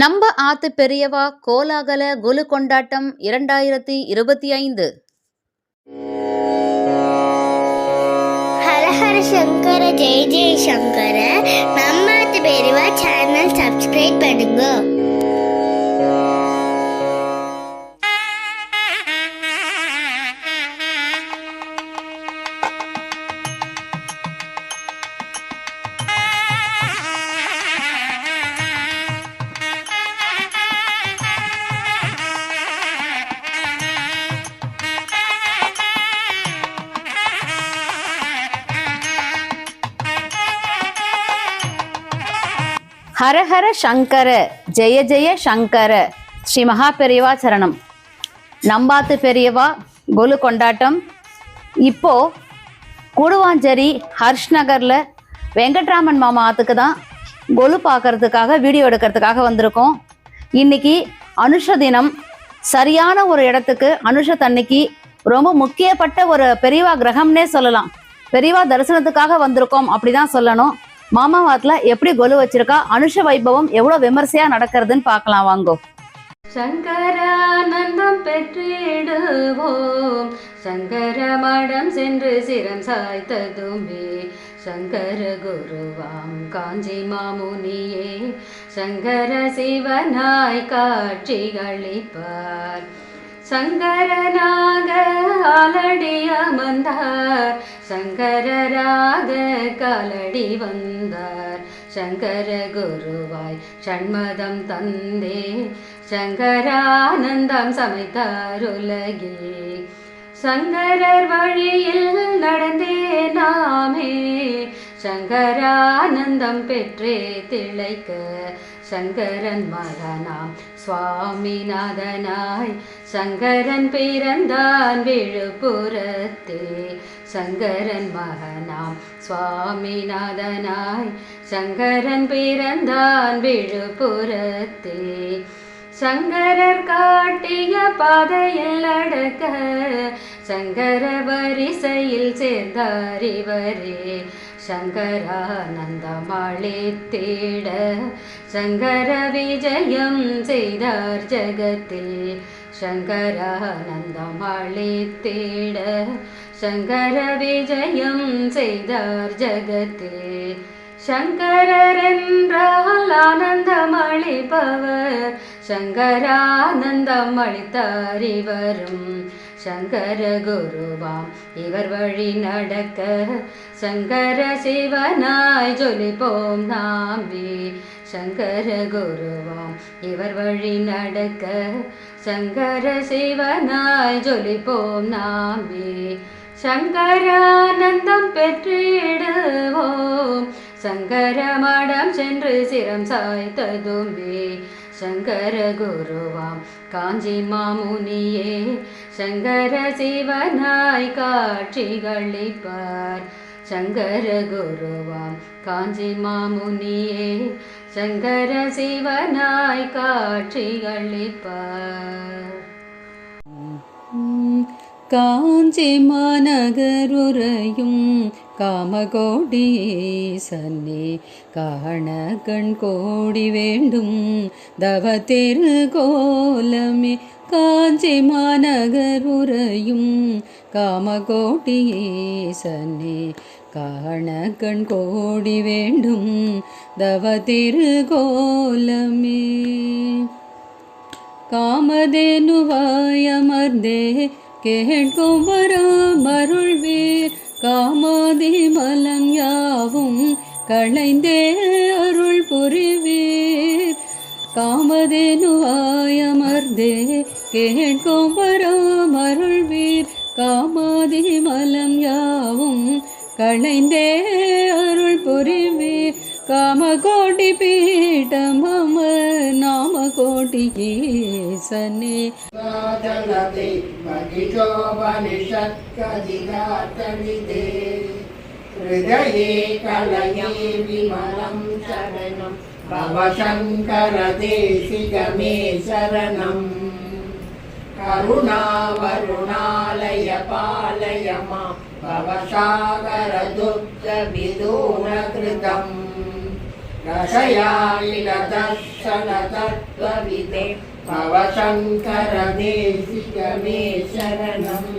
நம்ம ஆத்து பெரியவா கோலாகல குலு கொண்டாட்டம் இரண்டாயிரத்தி இருபத்தி ஐந்து. ஹர ஹர சங்கர ஜெய ஜெய சங்கர. நம்மாத்து பெரியவா சேனல் சப்ஸ்கிரைப் பண்ணுங்க. ஹரஹர சங்கர ஜெய ஜெய சங்கர. ஸ்ரீ மகா பெரியவா சரணம். நம்பாத்து பெரியவா கொலு கொண்டாட்டம். இப்போ கூடுவாஞ்சேரி ஹர்ஷ் நகர்ல வெங்கட்ராமன் மாமா ஆத்துக்கு தான் கொலு பார்க்கறதுக்காக வீடியோ எடுக்கிறதுக்காக வந்திருக்கோம். இன்னைக்கு அனுஷ தினம். சரியான ஒரு இடத்துக்கு அனுஷ தன்னைக்கு ரொம்ப முக்கியப்பட்ட ஒரு பெரியவா கிரகம்னே சொல்லலாம். பெரியவா தரிசனத்துக்காக வந்திருக்கோம் அப்படிதான் சொல்லணும். மாமாவாத்துல எப்படி கொலு வச்சிருக்கா? அனுஷ வைபவம் எவ்வளவு விமர்சையா நடக்கிறதுன்னு பார்க்கலாம் வாங்கோ. சங்கரானந்தம் பெற்றிடுவோம். சங்கர மடம் சென்று சிரம் சாய்த்ததுமே. சங்கர குருவாம் காஞ்சி மாமுனியே. சங்கர சிவனாய் காட்சிகளிப்பார் சங்கரனாக ஆலடி வந்தார் சங்கரராக காலடி வந்தார். சங்கர குருவாய் சண்மதம் தந்தே சங்கரானந்தம் சமைத்தார் உலகே சங்கரர் வழியில் நடந்தே நாமே. சங்கரானந்தம் பெற்றே திளைக்க. சங்கரன் மகனாம் சுவாமிநாதனாய் சங்கரன் பிறந்தான் விழுப்புரத்தே. சங்கரன் மகனாம் சுவாமிநாதனாய் சங்கரன் பிறந்தான் விழுப்புரத்தே. சங்கரர் காட்டிய பாதையில் அடக்க சங்கர வரிசையில் சேர்ந்தார் இவரே. ശങ്കരാനന്ദമാളിത്തേട ശങ്കര വിജയം ചെയ്താർ ജഗത്തിൽ. ശങ്കരാനന്ദമാളിത്തേട ശങ്കര വിജയം ചെയ്താർ ജഗത്തിൽ. ശങ്കരരെന്റാൽ ആനന്ദമളിപ്പവർ ശങ്കരാനന്ദമളിത്താരിവരും. என்றால் ஆனந்தம் அளிப்பவர் சங்கரானந்தம் அளித்தார் இவரும் சங்கர குருவாம் இவர் வழி நடக்க சங்கர சிவனாய் ஜொலிப்போம் நாமே சங்கர குருவாம் இவர் வழி நடக்க சங்கர சிவனாய் ஜொலிப்போம் நாமே சங்கரானந்தம் பெற்றிடுவோம் சங்கர மடம் சென்று சிரம் சாய்த்ததுமே சங்கர குருவாம். காஞ்சி மாமுனியே சங்கர சிவனாய் காட்சிகளிப்பார். சங்கர குருவாம். காஞ்சி மாமுனியே சங்கர சிவனாய் காட்சிகளிப்பார். காஞ்சி மாநகருரையும் காமகோடீசன்னே காண கண் கோடி வேண்டும் தவ திருகோலமே காஞ்சி மாநகருரையும் காமகோடீசன்னே காண கண் கோடி வேண்டும் தவ திருகோலமே காமதேனுவாயமர்ந்தே கேட்கும் வராமருள்வீர். காமாதி மலம் யாவும் களைந்தே அருள் புரிவீர். காமதேனுவாயமர்ந்தே கேட்கும் வராமருள்வீர். காமாதி மலம் யாவும் களைந்தே கோடி ஈசனே ஜனதை மகிழோபனிஷத்கதிகாத்தவிதே ஹிருதயே கலையே விமலம் சரணம். பவசங்கர தேசிகமே சரணம். கருணாவருணாலய பாலய மா பவசாகர துர்க விதூணகிருதம் भवसागरदुःखविदूरकृतम् रसयानिलदर्शनतत्त्वविदे भव शङ्करदेशिकमे शरणम्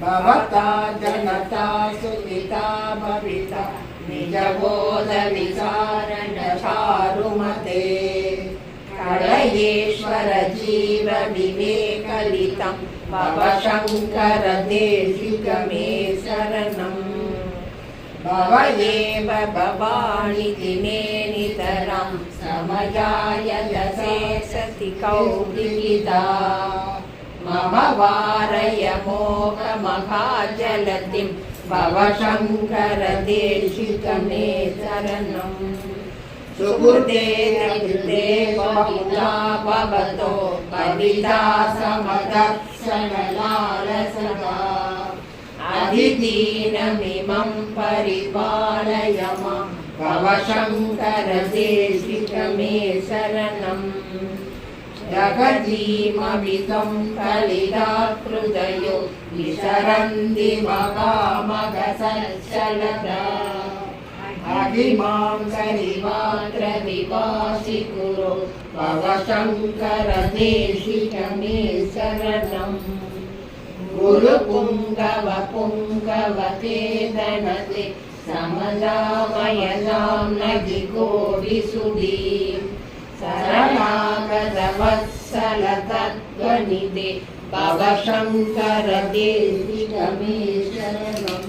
भवता जनता सुखिता भविता निजबोधविचारणचारुमते कलयेश्वर जीव विवेकलितं भव शङ्करदेशिकमे शरणम् मम एव मे नितरं समजाय जसे सिखौ दिवि मम वारय मोहमहाजलतिं भव शङ्करदेशितमे शरणम् सुहृदेन कृते भवतो पविता समदक्षणलालसदा अधिदीनमिमं परिपालय मां भव शङ्करदेशिकमे शरणम् जगजीमविदं कलिदाकृदयो विशरन्ति मगामगसच्चलदा अभिमां करिमात्र विवासि कुरु भव शङ्करदेशिकमे शरणम् गुरुपुङ्गव पुङ्गवकेदनते समदामयनां नदि गोविसुधी शरणागतवत्सलतत्त्वनिधे भव शङ्करदेशिकमे शरणम्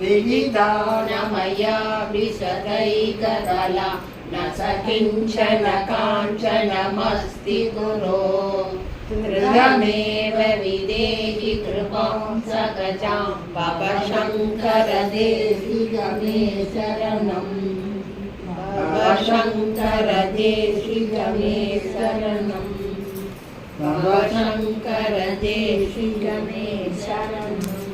विनिदानमया विशदैकदला न स किञ्चन काञ्चनमस्ति गुरो गृहमेव विदेहि कृपां सकजां पपशङ्करदेहि गमे शरणम् पपशङ्करदेहि गमे शरणम् पपशङ्करदेहि गमे शरणम्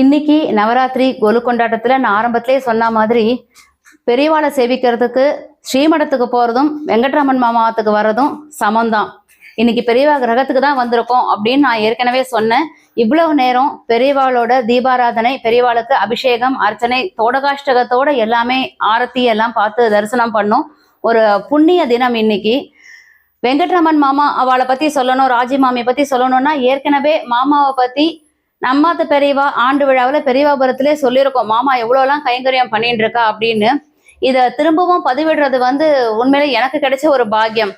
இன்னைக்கு நவராத்திரி கொலு கொண்டாட்டத்துல நான் ஆரம்பத்திலே சொன்ன மாதிரி பெரியவாளை சேவிக்கிறதுக்கு ஸ்ரீமடத்துக்கு போறதும் வெங்கட்ராமன் மாமாத்துக்கு வர்றதும் சமம்தான். இன்னைக்கு பெரியவா கிரகத்துக்கு தான் வந்திருக்கோம் அப்படின்னு நான் ஏற்கனவே சொன்னேன். இவ்வளவு நேரம் பெரியவாளோட தீபாராதனை பெரியவாளுக்கு அபிஷேகம் அர்ச்சனை தோடகாஷ்டகத்தோட எல்லாமே ஆரத்தி எல்லாம் பார்த்து தரிசனம் பண்ணோம். ஒரு புண்ணிய தினம் இன்னைக்கு. வெங்கட்ராமன் மாமா அவளை பத்தி சொல்லணும் ராஜி மாமியை பத்தி சொல்லணும்னா ஏற்கனவே மாமாவை பத்தி நம்மாத்த பெரியவா ஆண்டு விழாவில் பெரியவாபுரத்திலே சொல்லியிருக்கோம் மாமா எவ்வளோலாம் கைங்கரியம் பண்ணிட்டு இருக்கா அப்படின்னு. இதை திரும்பவும் பதிவிடுறது வந்து உண்மையிலே எனக்கு கிடைச்ச ஒரு பாக்கியம்.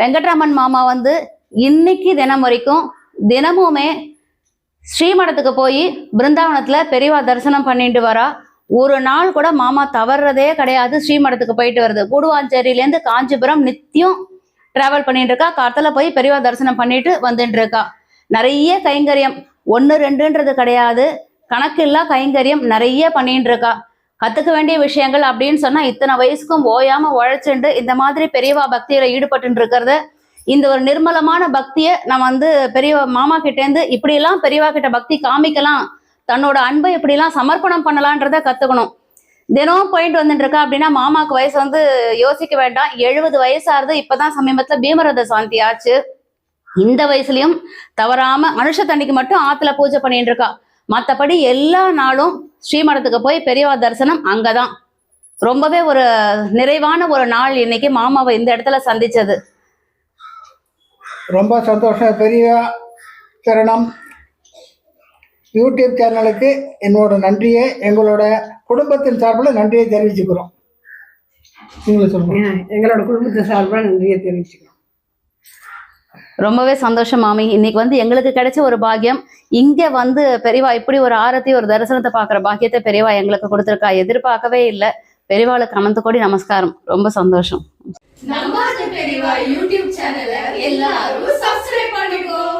வெங்கட்ராமன் மாமா வந்து இன்னைக்கு தினம் வரைக்கும் தினமுமே ஸ்ரீமடத்துக்கு போய் பிருந்தாவனத்தில் பெரியவா தரிசனம் பண்ணிட்டு வரா. ஒரு நாள் கூட மாமா தவறுறதே கிடையாது ஸ்ரீமடத்துக்கு போயிட்டு வருது. கூடுவாஞ்சேரியிலேருந்து காஞ்சிபுரம் நித்தியம் டிராவல் பண்ணிட்டு இருக்கா. காத்தால போய் பெரியவா தரிசனம் பண்ணிட்டு வந்துட்டு இருக்கா. நிறைய கைங்கரியம். ஒன்று ரெண்டுன்றது கிடையாது. கணக்கில்லா கைங்கரியம் நிறைய பண்ணிட்டு இருக்கா கத்துக்க வேண்டிய விஷயங்கள் அப்படின்னு சொன்னா இத்தனை வயசுக்கும் ஓயாம உழைச்சுண்டு இந்த மாதிரி பெரியவா பக்தியில ஈடுபட்டு இருக்கிறத இந்த ஒரு நிர்மலமான பக்தியை நம்ம வந்து பெரிய மாமா கிட்டேருந்து இப்படியெல்லாம் பெரியவா கிட்ட பக்தி காமிக்கலாம். தன்னோட அன்பை இப்படிலாம் சமர்ப்பணம் பண்ணலான்றத கத்துக்கணும். தினம் போயிட்டு வந்துட்டு இருக்கா அப்படின்னா மாமாவுக்கு வயசு வந்து யோசிக்க வேண்டாம். எழுபது வயசாகுது இப்பதான் சமீபத்துல பீமரத சாந்தி ஆச்சு. இந்த வயசுலயும் தவறாம மனுஷ தண்ணிக்கு மட்டும் ஆத்துல பூஜை பண்ணிட்டு இருக்கா மத்தபடி எல்லா நாளும் ஸ்ரீமடத்துக்கு போய் பெரியவா தரிசனம் அங்கதான். ரொம்பவே ஒரு நிறைவான ஒரு நாள் இன்னைக்கு மாமாவை இந்த இடத்துல சந்திச்சது. ரொம்ப சந்தோஷம் பெரிய சரணம். யூடியூப் சேனலுக்கு என்னோட நன்றியை எங்களோட குடும்பத்தின் சார்பில் நன்றியை தெரிவிச்சுக்கிறோம். எங்களோட குடும்பத்து சார்பாக நன்றியை தெரிவிச்சுக்கிறோம். ரொம்பவே சந்தோஷம் மாமி. இன்னைக்கு வந்து எங்களுக்கு கிடைச்ச ஒரு பாக்கியம். இங்க வந்து பெரியவா இப்படி ஒரு ஆரத்தி ஒரு தரிசனத்தை பாக்குற பாக்கியத்தை பெரியவா எங்களுக்கு கொடுத்துருக்கா. எதிர்பார்க்கவே இல்லை. பெரியவாளுக்கு அனந்த கோடி நமஸ்காரம். ரொம்ப சந்தோஷம். நம்ம பெரியவா யூடியூப் சேனலை எல்லாரும் சப்ஸ்கிரைப் பண்ணிக்கோ.